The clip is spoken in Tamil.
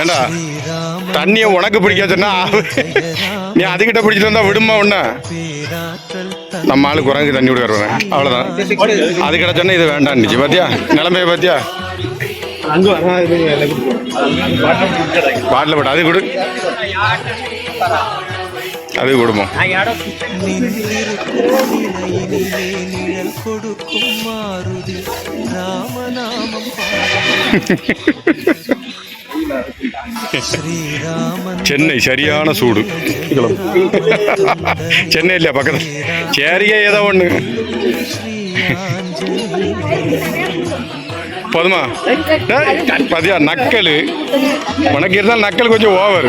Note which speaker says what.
Speaker 1: ஏண்டா? தண்ணியை உனக்கு பிடிக்க சொன்னா நீ அதுகிட்ட பிடிச்சிட்டு வந்தா விடுமா உன்ன? நம்ம ஆளு குரங்கு தண்ணி விட வருவேன். அவ்வளோதான் அது கிடைச்சோன்னா இது வேண்டாம்னுச்சு பாத்தியா? நிலைமைய பாத்தியா? பாட்டில் போட்டு அது கொடு. அது
Speaker 2: கொடுமா. கொடுக்கும் மாறுதி ராமநாமம்
Speaker 1: சென்னை சரியான சூடு. சென்னை இல்லையா பக்கத்தில்? சரியா ஏதோ ஒன்று போதுமா? பதியா பாத்தியா நக்கல். உனக்கு இருந்தால் நக்கல் கொஞ்சம் ஓவர்